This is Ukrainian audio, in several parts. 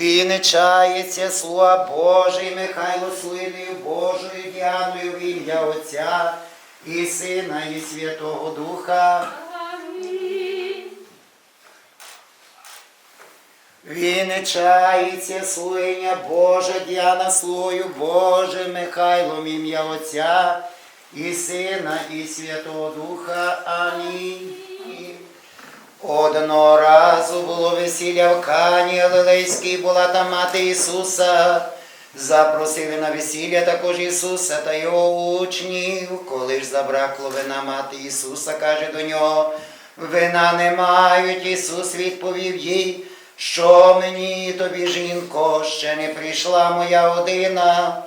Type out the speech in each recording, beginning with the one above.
Віничається слуга Божий Михайло Слиною Божою Діаною в ім'я Отця і Сина, і Святого Духа. Віничається слиня Божа Діана слугою Божим Михайлом ім'я Отця і Сина, і Святого Духа. Амінь. Одного разу було весілля в Кані Галилейській, була там мати Ісуса. Запросили на весілля також Ісуса та його учнів. Коли ж забракло вина мати Ісуса, каже до нього, вина не мають. Ісус відповів їй, що мені тобі, жінко, ще не прийшла моя година.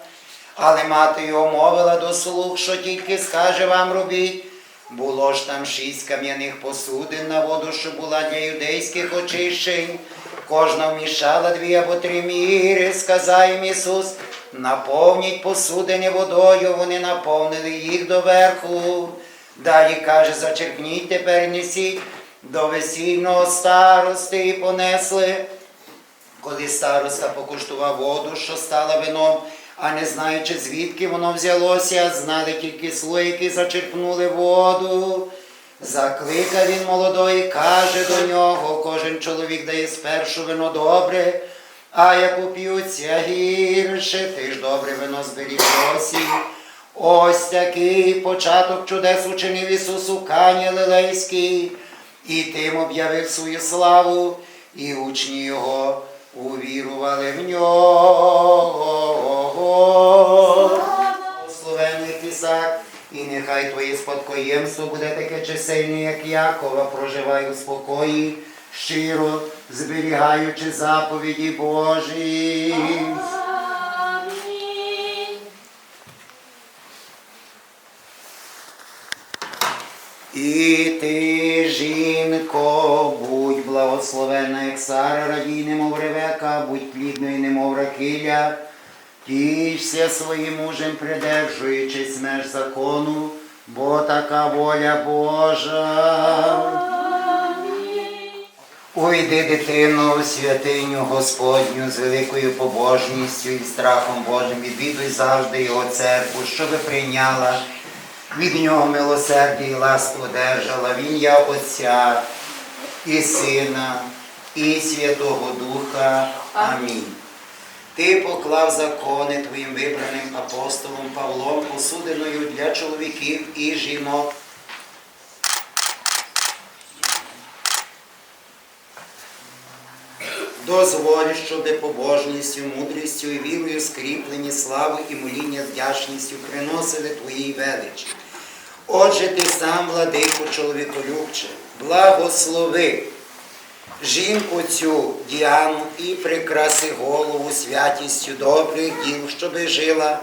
Але мати його мовила до слуг, що тільки скаже вам робіть. Було ж там шість кам'яних посудин на воду, що була для юдейських очищень. Кожна вмішала дві або три міри, сказав їм Ісус, наповніть посудини водою, вони наповнили їх доверху. Далі каже, зачерпніть тепер несіть до весільного старости і понесли. Коли староста покуштував воду, що стала вином, а не знаючи, звідки воно взялося, знали тільки слуги, які зачерпнули воду. Закликав він молодої, каже до нього, кожен чоловік дає спершу вино добре, а як уп'ються гірше, ти ж добре вино зберіг досі. Ось такий початок чудес учинив Ісус у Кані Лилейській, і тим об'явив свою славу, і учні Його увірували в нього. Нехай твоє спадкоємство буде таке чисельне, як Якова, проживай у спокої, щиро зберігаючи заповіді Божі. І ти, жінко, будь благословена, як Сара, радій, немов Ревека, будь плідною, немов Ракиля, тішся своїм мужем, придержуючись меж закону, бо така воля Божа. Уйди, дитино, у святиню Господню з великою побожністю і страхом Божим, відвідуй завжди його церкву, щоби прийняла від нього милосердя і ласку одержала в ім'я Отця і Сина, і Святого Духа. Амінь. Ти поклав закони твоїм вибраним апостолом Павлом посудиною для чоловіків і жінок. Дозволь, щоби побожністю, мудрістю і вірою скріплені славу і моління вдячністю приносили Твоїй величі. Отже, ти сам, владико чоловіколюбче, благослови жінку цю Діану і прикраси голову святістю добрих діл, щоби жила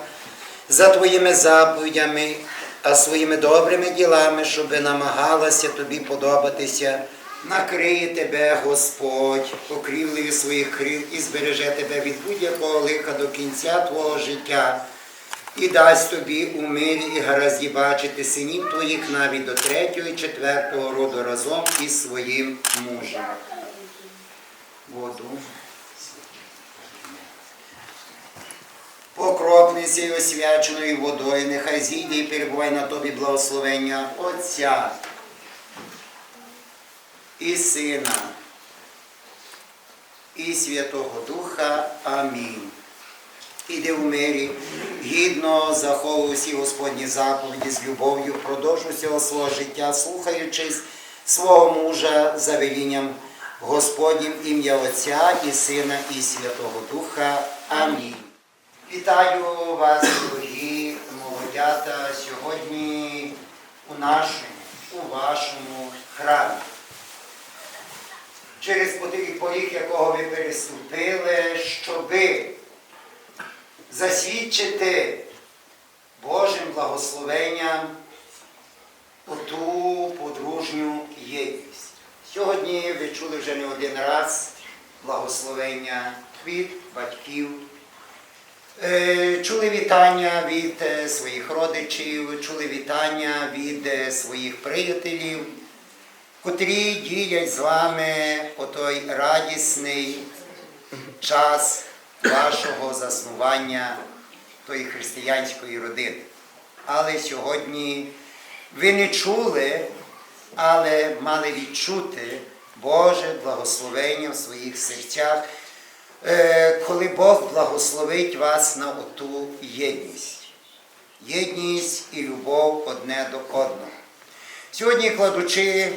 за твоїми заповідями, а своїми добрими ділами, щоби намагалася тобі подобатися. Накриє тебе Господь покрівлею своїх крил і збереже тебе від будь-якого лиха до кінця твого життя і дасть тобі у мирі і гаразді бачити синів твоїх навіть до третього і четвертого роду разом із своїм мужем. Воду. Покропниця й освяченою водою, нехай зійде і перебувай на тобі благословення Отця і Сина, і Святого Духа. Амінь. Іди в мирі, гідно заховуй всі Господні заповіді з любов'ю, впродовж усього свого життя, слухаючись свого мужа за велінням Господнім ім'я Отця і Сина, і Святого Духа. Амінь. Вітаю вас, дорогі молодята, сьогодні у нашому, у вашому храмі. Через поріг, якого ви переступили, щоби засвідчити Божим благословенням оту подружню єдність. Сьогодні ви чули вже не один раз благословення від батьків. Е, Чули вітання від е, своїх родичів, чули вітання від е, своїх приятелів, котрі ділять з вами отой радісний час вашого заснування тої християнської родини. Але сьогодні ви не чули, але мали відчути Боже благословення в своїх серцях, е, коли Бог благословить вас на оту єдність. Єдність і любов одне до одного. Сьогодні, кладучи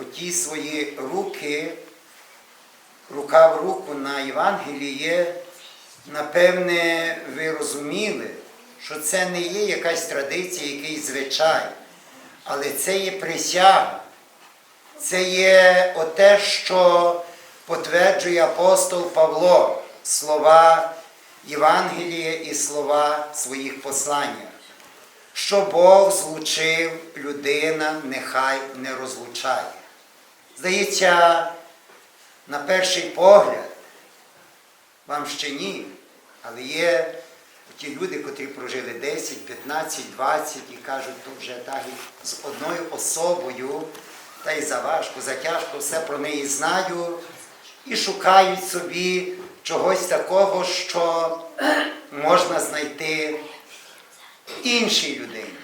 оті свої руки, рука в руку на Євангеліє, напевне, ви розуміли, що це не є якась традиція, якийсь звичай, але це є присяга. Це є оте, що потверджує апостол Павло, слова Євангелія і слова своїх послання. Що Бог злучив, людина нехай не розлучає. Здається, на перший погляд, вам ще ні, але є ті люди, котрі прожили 10, 15, 20 і кажуть, то вже так і з одною особою, та й заважко, затяжко, все про неї знаю, і шукають собі чогось такого, що можна знайти іншій людині.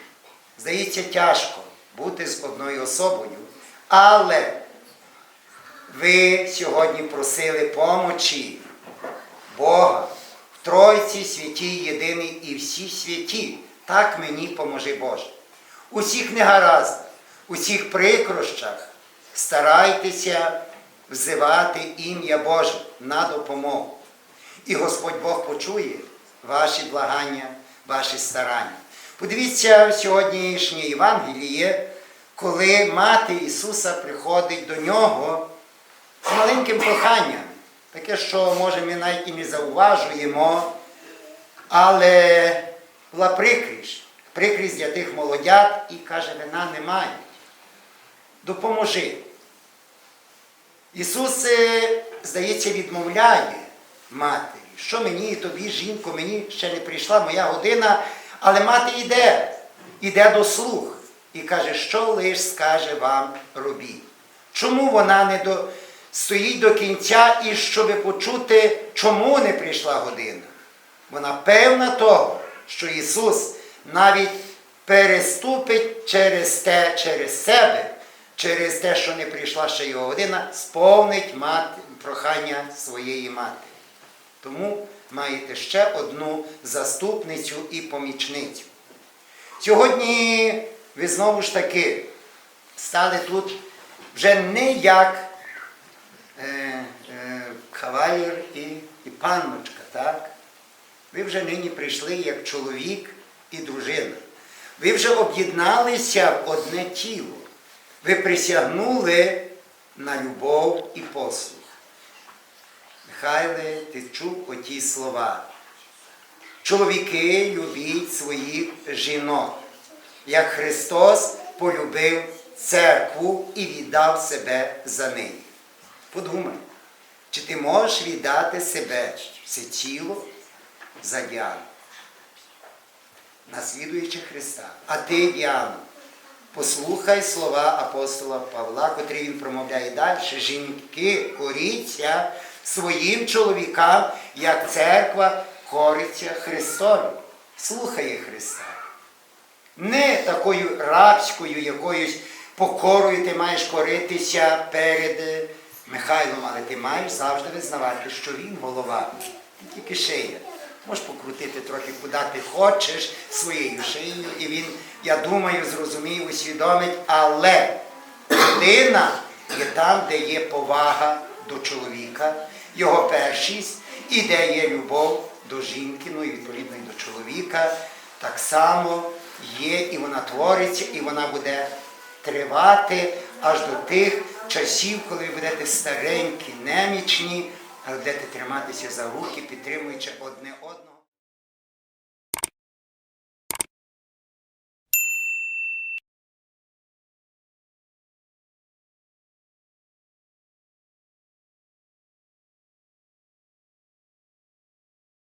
Здається, тяжко бути з одною особою, але ви сьогодні просили помочі Бога Тройці святій єдиний і всі святі. Так мені поможи Боже. Усіх негараздах, усіх прикрощах старайтеся взивати ім'я Боже на допомогу. І Господь Бог почує ваші благання, ваші старання. Подивіться в сьогоднішнє Євангеліє, коли мати Ісуса приходить до нього з маленьким проханням. Таке, що може ми навіть і не зауважуємо, але була прикрість. Прикрість для тих молодят і каже, вина немає. Допоможи. Ісус, е, здається, відмовляє матері, що мені і тобі, жінко, мені ще не прийшла моя година, але мати йде, йде до слух і каже, що лиш скаже вам робіть. Чому вона не до... стоїть до кінця і щоб почути, чому не прийшла година? Вона певна того, що Ісус навіть переступить через те, через себе, через те, що не прийшла ще його година, сповнить мати, прохання своєї матері. Тому маєте ще одну заступницю і помічницю. Сьогодні ви знову ж таки стали тут вже не як кавалір і, і панночка, так? Ви вже нині прийшли як чоловік і дружина. Ви вже об'єдналися в одне тіло. Ви присягнули на любов і послух. Михайле, ти чув оті слова. Чоловіки любіть своїх жінок, як Христос полюбив церкву і віддав себе за неї. Подумай, чи ти можеш віддати себе все тіло за Діану, наслідуючи Христа. А ти, Діану, послухай слова апостола Павла, котрі він промовляє далі. Жінки коріться своїм чоловікам, як церква кориться Христові. Слухає Христа. Не такою рабською якоюсь покорою ти маєш коритися перед Михайлом, але ти маєш завжди визнавати, що він голова, не тільки шия. Можеш покрутити трохи, куди ти хочеш своєю шиєю, і він, я думаю, зрозуміє, усвідомить, але людина є там, де є повага до чоловіка, його першість, і де є любов до жінки, ну і відповідно і до чоловіка, так само є, і вона твориться, і вона буде тривати аж до тих часів, коли ви будете старенькі, немічні, але будете триматися за руки, підтримуючи одне одного.